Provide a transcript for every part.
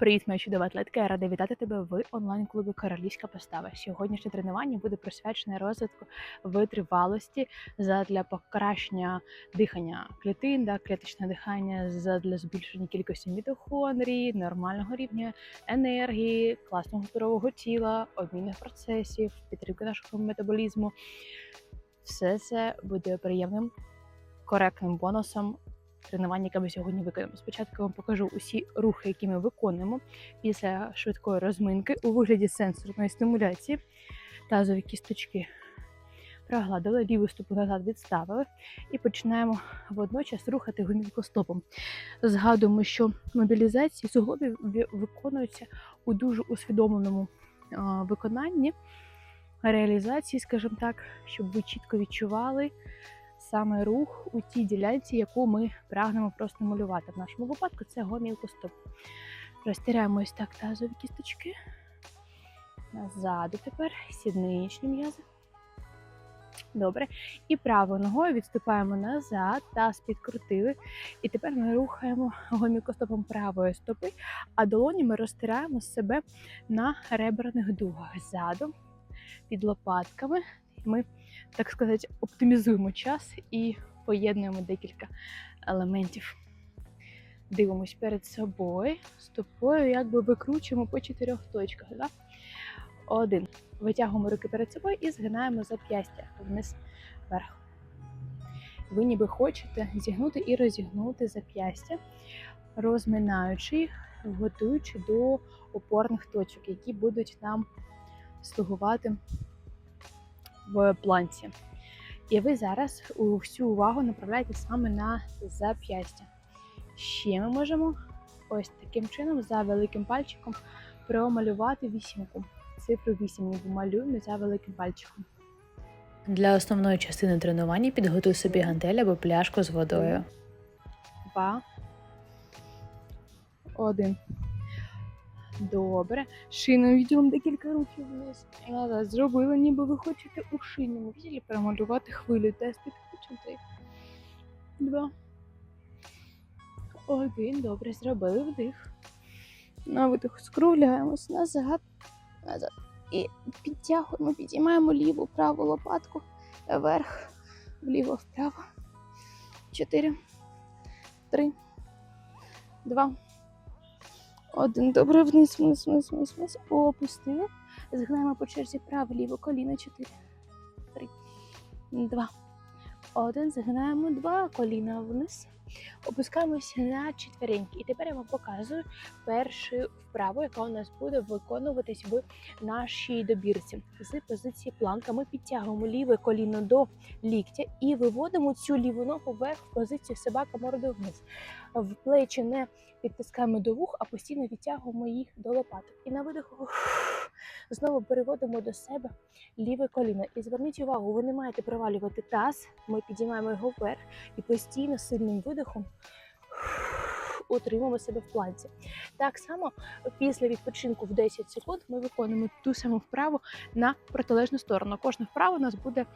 Привіт, моя чудова атлетка. Я рада вітати тебе в онлайн-клубі Королівська постава. Сьогоднішнє тренування буде присвячене розвитку витривалості для покращення дихання клітин, да, клеточне дихання для збільшення кількості мітохондрій, нормального рівня енергії, класного здорового тіла, обмінних процесів, підтримки нашого метаболізму. Все це буде приємним, коректним бонусом тренування, яке ми сьогодні виконаємо. Спочатку я вам покажу усі рухи, які ми виконуємо після швидкої розминки у вигляді сенсорної стимуляції. Тазові кісточки прогладили, ліву стопу назад відставили і починаємо водночас рухати гомілкостопом. Згадуємо, що мобілізації суглобів виконуються у дуже усвідомленому виконанні, реалізації, скажімо так, щоб ви чітко відчували саме рух у тій ділянці, яку ми прагнемо простимулювати. В нашому випадку це гомілкостоп. Розтираємо ось так тазові кісточки. Назаду тепер сідничні м'язи. Добре. І правою ногою відступаємо назад, таз підкрутили. І тепер ми рухаємо гомікостопом правої стопи, а долоні ми розтираємо себе на реберних дугах. Ззаду, під лопатками. Ми так сказати, оптимізуємо час і поєднуємо декілька елементів. Дивимось перед собою, стопою, якби викручуємо по чотирьох точках. Да? Один. Витягуємо руки перед собою і згинаємо зап'ястя вниз вверх. Ви ніби хочете зігнути і розігнути зап'ястя, розминаючи їх, готуючи до опорних точок, які будуть нам слугувати в планці. І ви зараз всю увагу направляєте саме на зап'ястя. Ще ми можемо ось таким чином за великим пальчиком промалювати вісімку. Цифру 8 ніби малюємо за великим пальчиком. Для основної частини тренування підготуй собі гантель або пляшку з водою. Два. Один. Добре. Шийним відділом декілька рухів вниз. І назад. Зробили, ніби ви хочете у шийному відділі промалювати хвилю. Тест підключити. Два. Один. Добре, зробили вдих. На видих скругляємось назад. Назад. І підтягуємо, підіймаємо ліву, праву лопатку. Вверх, вліво, вправо. Чотири. Три. Два. Один. Добре, вниз, вниз, вниз, вниз, вниз. Опустили. Згинаємо по черзі право, ліво коліно. Чотири. Три. Два. Один. Згинаємо два коліна вниз. Опускаємося на четвереньки. І тепер я вам показую першу вправу, яка у нас буде виконуватись в нашій добірці. З позиції планка ми підтягуємо ліве коліно до ліктя і виводимо цю ліву ногу вверх в позицію собака мордою вниз. В плечі не підтискаємо до вух, а постійно відтягуємо їх до лопаток. І на видиху знову переводимо до себе ліве коліно. І зверніть увагу, ви не маєте провалювати таз. Ми підіймаємо його вверх і постійно сильним видихом утримуємо себе в планці. Так само після відпочинку в 10 секунд ми виконуємо ту саму вправу на протилежну сторону. Кожна вправа у нас буде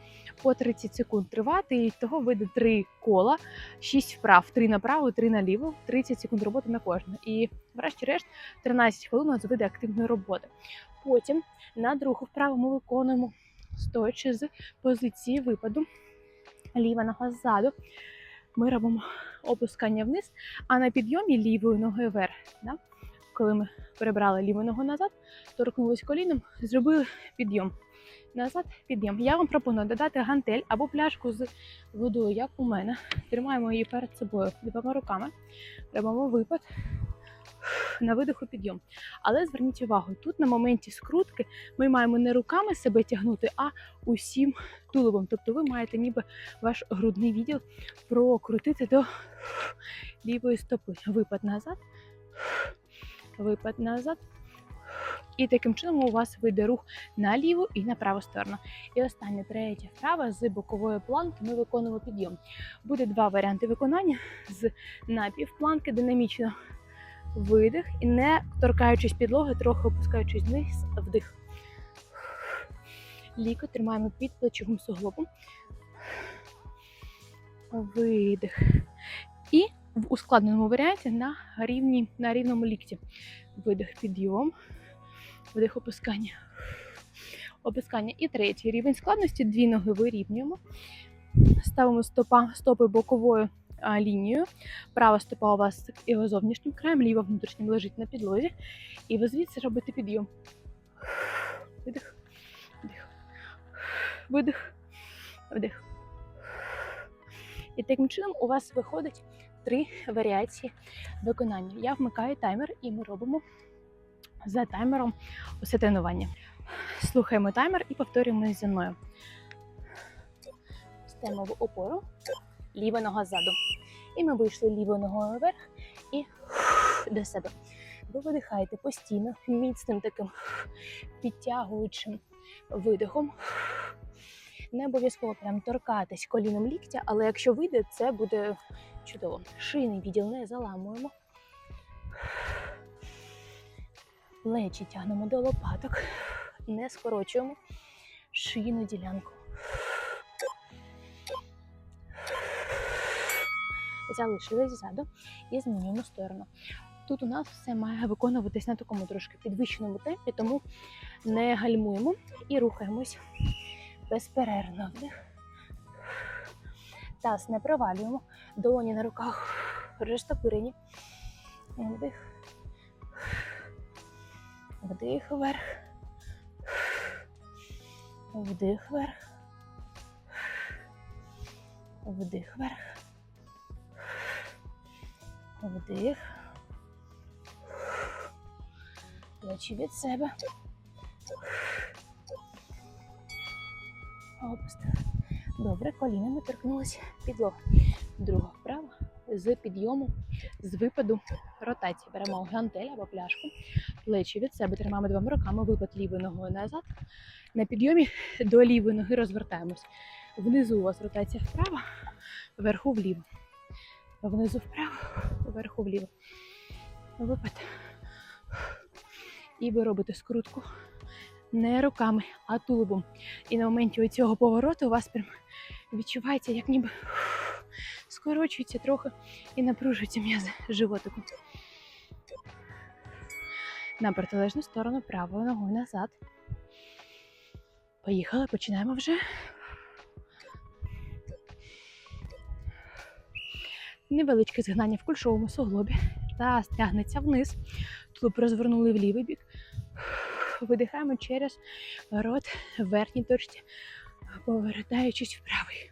по 30 секунд тривати, і того вийде 3 кола, 6 вправ, 3 направо, 3 наліво, 30 секунд роботи на кожне. І, врешті-решт, 13 хвилин у нас вийде активної роботи. Потім на другу вправу ми виконуємо стоячи з позиції випаду. Ліва нога ззаду ми робимо опускання вниз, а на підйомі лівою ногою вверх. Да? Коли ми перебрали ліву ногу назад, торкнулись коліном, зробили підйом. Назад підйом. Я вам пропоную додати гантель або пляшку з водою, як у мене. Тримаємо її перед собою двома руками, робимо випад на видиху підйом. Але зверніть увагу, тут на моменті скрутки ми маємо не руками себе тягнути, а усім тулубом. Тобто ви маєте ніби ваш грудний відділ прокрутити до лівої стопи. Випад назад, випад назад. І таким чином у вас вийде рух на ліву і на праву сторону. І остання третя вправа з бокової планки ми виконуємо підйом. Буде два варіанти виконання з напівпланки динамічно видих і не торкаючись підлоги, трохи опускаючись вниз, вдих. Ліко тримаємо під плечовим суглобом. Видих. І в ускладненому варіанті на рівні, на рівному лікті. видих, підйом, вдих, опускання. Опускання. І третій рівень складності. Дві ноги вирівнюємо. Ставимо стопа, стопи боковою а, лінією. Права стопа у вас його зовнішнім краєм, ліва внутрішнім лежить на підлозі. І ви звідси робите підйом. Видих, вдих, видих, вдих. І таким чином у вас виходить три варіації виконання. Я вмикаю таймер і ми робимо за таймером усе тренування. Слухаємо таймер і повторюємо зі мною. Стаємо в опору, ліва нога ззаду. І ми вийшли лівою ногою вверх і до себе. Ви видихаєте постійно, міцним таким підтягуючим видихом. Не обов'язково прям торкатись коліном ліктя, але якщо вийде, це буде чудово. Шийний відділ не заламуємо. Плечі тягнемо до лопаток, не скорочуємо шийну ділянку. Залишились ззаду і змінюємо сторону. Тут у нас все має виконуватись на такому трошки підвищеному темпі, тому не гальмуємо і рухаємось безперервно. Вдих. Таз не провалюємо, долоні на руках розтопирені. Вдих. Вдих вверх. Вдих вверх. Вдих вверх. Вдих. Плечі від себе. Опустили. Добре, колінами торкнулися підлога. Друга вправа з підйому, з випаду ротації. Беремо гантель або пляшку, плечі від себе тримаємо двома руками, випад лівою ногою назад. На підйомі до лівої ноги розвертаємось. Внизу у вас ротація вправо, вверху вліво. Внизу вправо, вверху вліво. Випад. І ви робите скрутку не руками, а тулубом. І на моменті цього повороту у вас прям відчувається, як ніби скорочується трохи і напружується м'язи животику. На протилежну сторону правою ногою назад. Поїхали, починаємо вже. Невеличке згинання в кульшовому суглобі. Таз тягнеться вниз. Тулуб розвернули в лівий бік. Видихаємо через рот в верхній точці, повертаючись в правий.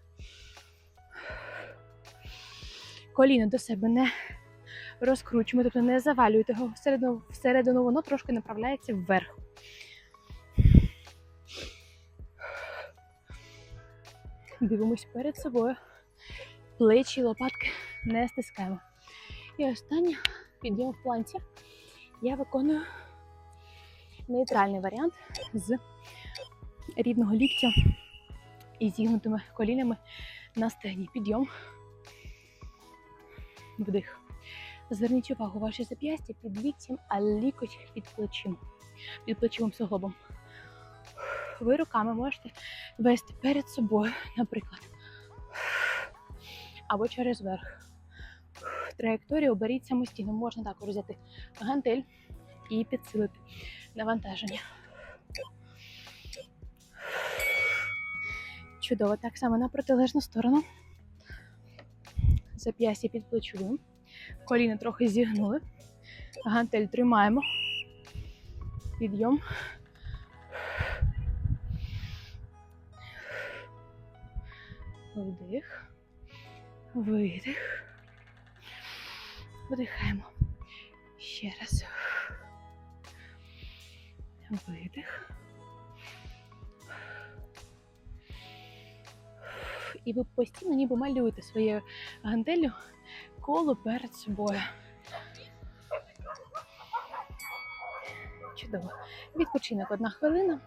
Коліно до себе не розкручуємо, тобто не завалюєте його всередину, всередину воно трошки направляється вверх. Дивимось перед собою. Плечі, лопатки не стискаємо. І останнє підйом в планці. Я виконую нейтральний варіант з рівного ліктя і зігнутими колінами на стегні. Підйом. Вдих. Зверніть увагу, ваші зап'ястя під ліктем, а лікоть під плечим, під плечовим суглобом. Ви руками можете вести перед собою, наприклад, або через верх. Траєкторію оберіть самостійно. Можна також взяти гантель і підсилити навантаження. Чудово. Так само на протилежну сторону. Зап'ястя під плечовим. Коліна трохи зігнули. Гантель тримаємо. Підйом. Вдих. Видих. Вдихаємо. Ще раз. Видих. І ви постійно ніби малюєте своєю гантеллю коло перед собою. Чудово. Відпочинок одна хвилина.